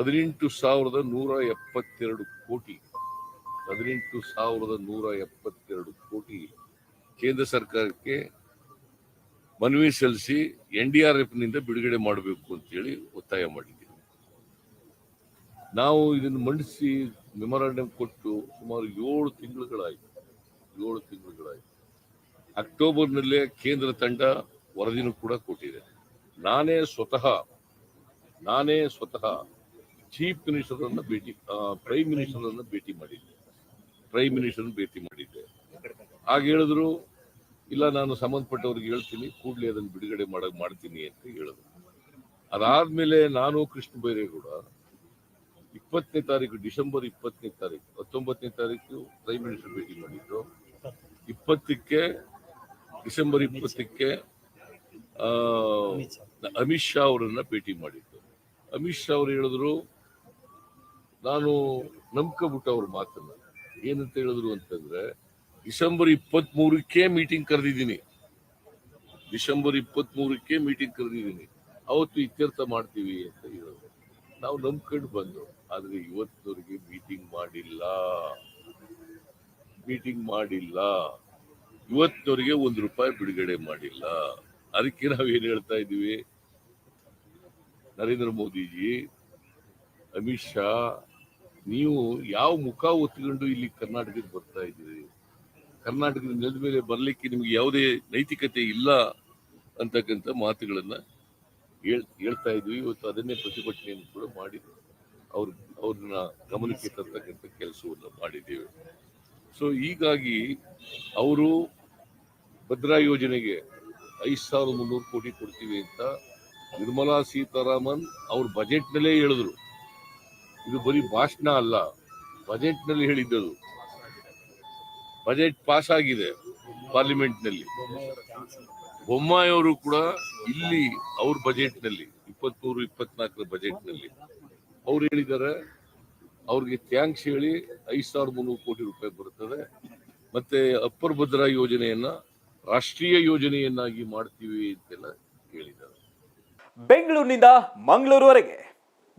ಹದಿನೆಂಟು ಸಾವಿರದ ನೂರ ಎಪ್ಪತ್ತೆರಡು ಕೋಟಿ. ಹದಿನೆಂಟು ಸಾವಿರದ ನೂರ ಎಪ್ಪತ್ತೆರಡು ಕೋಟಿ ಕೇಂದ್ರ ಸರ್ಕಾರಕ್ಕೆ ಮನವಿ ಸಲ್ಲಿಸಿ ಎನ್ ಡಿ ಆರ್ ಎಫ್ನಿಂದ ಬಿಡುಗಡೆ ಮಾಡಬೇಕು ಅಂತೇಳಿ ಒತ್ತಾಯ ಮಾಡಿದ್ದೀವಿ. ನಾವು ಇದನ್ನು ಮಂಡಿಸಿ ಮೆಮೊರಾಂಡಮ್ ಕೊಟ್ಟು ಸುಮಾರು ಏಳು ತಿಂಗಳುಗಳಾಯಿತು. ಏಳು ತಿಂಗಳುಗಳಾಯಿತು. ಅಕ್ಟೋಬರ್ನಲ್ಲೇ ಕೇಂದ್ರ ತಂಡ ವರದಿನೂ ಕೂಡ ಕೊಟ್ಟಿದೆ. ನಾನೇ ಸ್ವತಃ ನಾನೇ ಸ್ವತಃ ಚೀಫ್ ಮಿನಿಸ್ಟರ್ ಅನ್ನ ಭೇಟಿ ಪ್ರೈಮ್ ಮಿನಿಸ್ಟರ್ ಅನ್ನ ಭೇಟಿ ಮಾಡಿದ್ದೆ. ಪ್ರೈಮ್ ಮಿನಿಸ್ಟರ್ನ ಭೇಟಿ ಮಾಡಿದ್ದೆ. ಆಗ ಹೇಳಿದ್ರು, ಇಲ್ಲ, ನಾನು ಸಂಬಂಧಪಟ್ಟವ್ರಿಗೆ ಹೇಳ್ತೀನಿ, ಕೂಡಲೇ ಅದನ್ನು ಬಿಡುಗಡೆ ಮಾಡ, ಮಾಡ್ತೀನಿ ಅಂತ ಹೇಳಿದ್ರು. ಅದಾದ್ಮೇಲೆ ನಾನು ಕೃಷ್ಣ ಬೈರೇಗೌಡ, ಇಪ್ಪತ್ತನೇ ತಾರೀಕು, ಡಿಸೆಂಬರ್ ಇಪ್ಪತ್ತನೇ ತಾರೀಕು, ಹತ್ತೊಂಬತ್ತನೇ ತಾರೀಕು ಪ್ರೈಮ್ ಮಿನಿಸ್ಟರ್ ಭೇಟಿ ಮಾಡಿದ್ರು. ಇಪ್ಪತ್ತಕ್ಕೆ, ಡಿಸೆಂಬರ್ ಇಪ್ಪತ್ತಕ್ಕೆ ಅಮಿತ್ ಶಾ ಅವರನ್ನ ಭೇಟಿ ಮಾಡಿದ್ದು. ಅಮಿತ್ ಶಾ ಅವರು ಹೇಳಿದ್ರು ನಾನು ನಂಬ್ಕೊಬಿಟ್ಟು ಅವ್ರ ಮಾತನ್ನ. ಏನಂತ ಹೇಳಿದ್ರು ಅಂತಂದ್ರೆ, ಡಿಸೆಂಬರ್ ಇಪ್ಪತ್ತ್ ಮೂರಕ್ಕೆ ಮೀಟಿಂಗ್ ಕರೆದಿದ್ದೀನಿ. ಡಿಸೆಂಬರ್ ಇಪ್ಪತ್ತ್ ಮೂರಕ್ಕೆ ಮೀಟಿಂಗ್ ಕರೆದಿದ್ದೀನಿ. ಅವತ್ತು ಇತ್ಯರ್ಥ ಮಾಡ್ತೀವಿ ಅಂತ ಹೇಳಿದ್ರು. ನಾವು ನಂಬ್ಕೊಂಡು ಬಂದು ಆದ್ರೆ ಇವತ್ತಿನವರೆಗೆ ಮೀಟಿಂಗ್ ಮಾಡಿಲ್ಲ. ಮೀಟಿಂಗ್ ಮಾಡಿಲ್ಲ. ಇವತ್ತಿನವರೆಗೆ ಒಂದು ರೂಪಾಯಿ ಬಿಡುಗಡೆ ಮಾಡಿಲ್ಲ. ಅದಕ್ಕೆ ನಾವೇನು ಹೇಳ್ತಾ ಇದ್ದೀವಿ? ನರೇಂದ್ರ ಮೋದಿಜಿ, ಅಮಿತ್ ಶಾ ನೀವು ಯಾವ ಮುಖ ಒತ್ಕೊಂಡು ಇಲ್ಲಿ ಕರ್ನಾಟಕಕ್ಕೆ ಬರ್ತಾ ಇದ್ದೀರಿ? ಕರ್ನಾಟಕದ ನೆಲದ ಮೇಲೆ ಬರಲಿಕ್ಕೆ ನಿಮ್ಗೆ ಯಾವುದೇ ನೈತಿಕತೆ ಇಲ್ಲ ಅಂತಕ್ಕಂಥ ಮಾತುಗಳನ್ನು ಹೇಳ್, ಹೇಳ್ತಾ ಇದ್ವಿ. ಇವತ್ತು ಅದನ್ನೇ ಪ್ರತಿಭಟನೆಯನ್ನು ಕೂಡ ಮಾಡಿ ಅವ್ರ, ಅವ್ರನ್ನ ಗಮನಕ್ಕೆ ತರ್ತಕ್ಕಂಥ ಕೆಲಸವನ್ನು ಮಾಡಿದ್ದೇವೆ. ಸೊ ಹೀಗಾಗಿ ಅವರು ಭದ್ರಾ ಯೋಜನೆಗೆ ಐದು ಸಾವಿರದ ಮುನ್ನೂರು ಕೋಟಿ ಕೊಡ್ತೀವಿ ಅಂತ ನಿರ್ಮಲಾ ಸೀತಾರಾಮನ್ ಅವ್ರ ಬಜೆಟ್ನಲ್ಲೇ ಹೇಳಿದ್ರು. ಇದು ಬರೀ ಭಾಷಣ ಅಲ್ಲ, ಬಜೆಟ್ನಲ್ಲಿ ಹೇಳಿದ್ದದು. ಬಜೆಟ್ ಪಾಸ್ ಆಗಿದೆ ಪಾರ್ಲಿಮೆಂಟ್ನಲ್ಲಿ. ಬೊಮ್ಮಾಯಿ ಅವರು ಕೂಡ ಇಲ್ಲಿ ಅವ್ರ ಬಜೆಟ್ನಲ್ಲಿ, ಇಪ್ಪತ್ಮೂರು, ಇಪ್ಪತ್ನಾಲ್ಕರ ಬಜೆಟ್ನಲ್ಲಿ. ಅವ್ರು ಹೇಳಿದ್ದಾರೆ, ಅವ್ರಿಗೆ ಥ್ಯಾಂಕ್ಸ್ ಹೇಳಿ ಐದು ಸಾವಿರದ ಮುನ್ನೂರು ಕೋಟಿ ರೂಪಾಯಿ ಬರುತ್ತದೆ ಮತ್ತೆ ಅಪ್ಪರ್ ಭದ್ರಾ ಯೋಜನೆಯನ್ನ ರಾಷ್ಟ್ರೀಯ ಯೋಜನೆಯನ್ನಾಗಿ ಮಾಡ್ತೀವಿ ಅಂತೆಲ್ಲ ಹೇಳಿದ್ದಾರೆ. ಬೆಂಗಳೂರಿನಿಂದ ಮಂಗಳೂರುವರೆಗೆ.